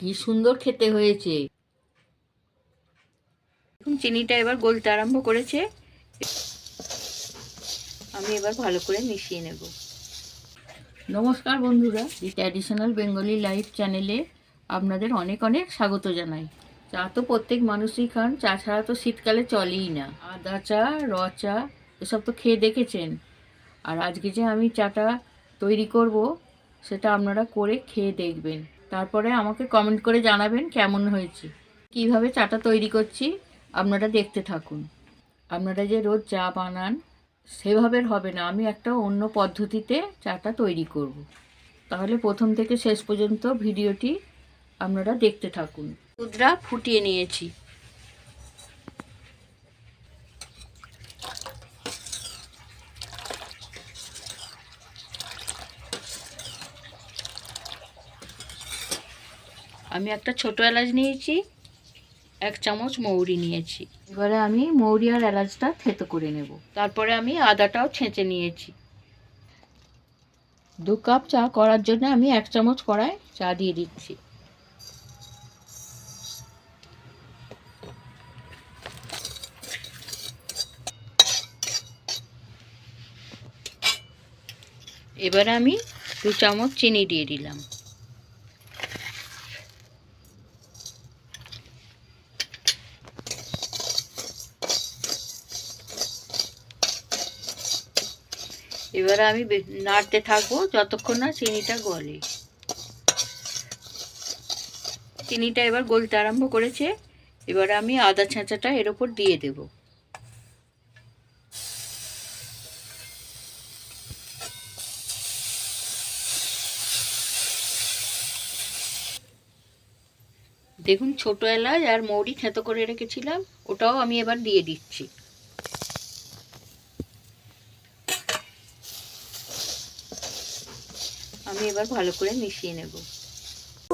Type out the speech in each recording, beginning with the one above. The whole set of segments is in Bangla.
কি সুন্দর খেতে হয়েছে। এখন চিনিটা এবার গলতে আরম্ভ করেছে। আমি এবার ভালো করে মিশিয়ে নেব। নমস্কার বন্ধুরা দি ট্র্যাডিশনাল বেঙ্গলি লাইফ চ্যানেলে আপনাদের অনেক অনেক স্বাগত জানাই। চা তো প্রত্যেক মানুষই খান চা ছাড়া তো শীতকালে চলেই না। আদা চা র চা এসব তো খেয়ে দেখেছেন। আর আজকে যে আমি চাটা তৈরি করব সেটা আপনারা করে খেয়ে দেখবেন। তারপরে আমাকে কমেন্ট করে জানাবেন কেমন হয়েছে। কীভাবে চাটা তৈরি করছি, আপনারা দেখতে থাকুন। আপনারা যে রোজ চা বানান, সেভাবে হবে না। আমি একটা অন্য পদ্ধতিতে চাটা তৈরি করব। তাহলে প্রথম থেকে শেষ পর্যন্ত ভিডিওটি আপনারা দেখতে থাকুন। দুধটা ফুটিয়ে নিয়েছি। আমি একটা ছোট এলাচ নিয়েছি এক চামচ মৌরি নিয়েছি। এবারে আমি মৌরি আর এলাচটা থেতো করে নেব। তারপরে আমি আদাটাও ছেঁচে নিয়েছি। দু কাপ চা করার জন্য আমি এক চামচ কড়ায় চা দিয়ে দিচ্ছি। এবারে আমি দু চামচ চিনি দিয়ে দিলাম। এবারে আমি নাড়তে থাকব যতক্ষণ না চিনিটা গলে। চিনিটা এবার গলতে আরম্ভ করেছে। এবারে আমি আদা ছাঁচাটা এর ওপর দিয়ে দেবো। দেখুন ছোট এলাচ আর মৌরি থেতো করে রেখেছিলাম, ওটাও আমি এবার দিয়ে দিচ্ছি। আমি এবার ভালো করে মিশিয়ে নেব।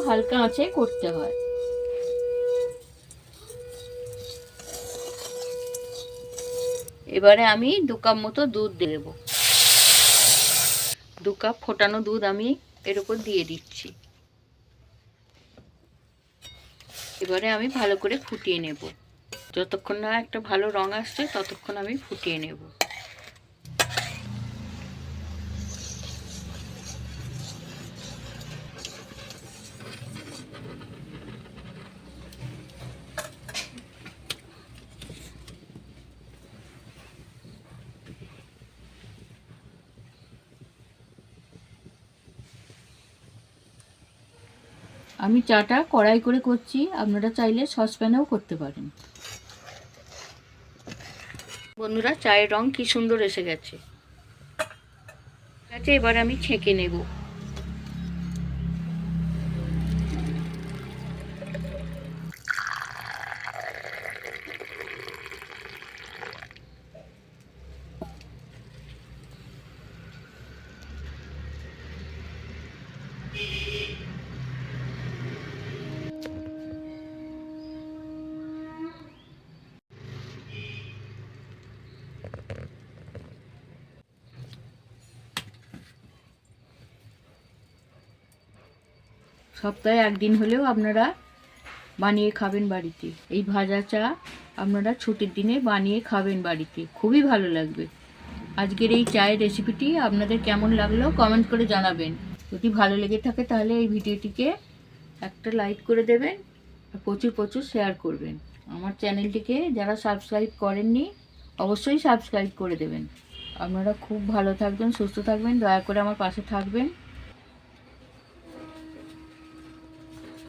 হালকা আঁচে করতে হয়। এবারে আমি দু কাপ মতো দুধ দেবো। দু কাপ ফোটানো দুধ আমি এর উপর দিয়ে দিচ্ছি। এবারে আমি ভালো করে ফুটিয়ে নেব। যতক্ষণ না একটা ভালো রং আসছে, ততক্ষণ আমি ফুটিয়ে নেব। আমি চাটা কড়াই করে করছি, আপনারা চাইলে সসপ্যানেও করতে পারেন। বন্ধুরা, চায়ের রং কি সুন্দর এসে গেছে। আচ্ছা এবার আমি ছেঁকে নেব। সপ্তাহে একদিন হলেও আপনারা বানিয়ে খাবেন বাড়িতে। এই ভাজা চা আপনারা ছুটির দিনে বানিয়ে খাবেন বাড়িতে। খুবই ভালো লাগবে। আজকের এই চায়ের রেসিপিটি আপনাদের কেমন লাগল কমেন্ট করে জানাবেন। যদি ভালো লেগে থাকে তাহলে এই ভিডিওটিকে একটা লাইক করে দেবেন আর প্রচুর প্রচুর শেয়ার করবেন। আমার চ্যানেলটিকে যারা সাবস্ক্রাইব করেননি অবশ্যই সাবস্ক্রাইব করে দেবেন। আপনারা খুব ভালো থাকবেন, সুস্থ থাকবেন, দয়া করে আমার পাশে থাকবেন।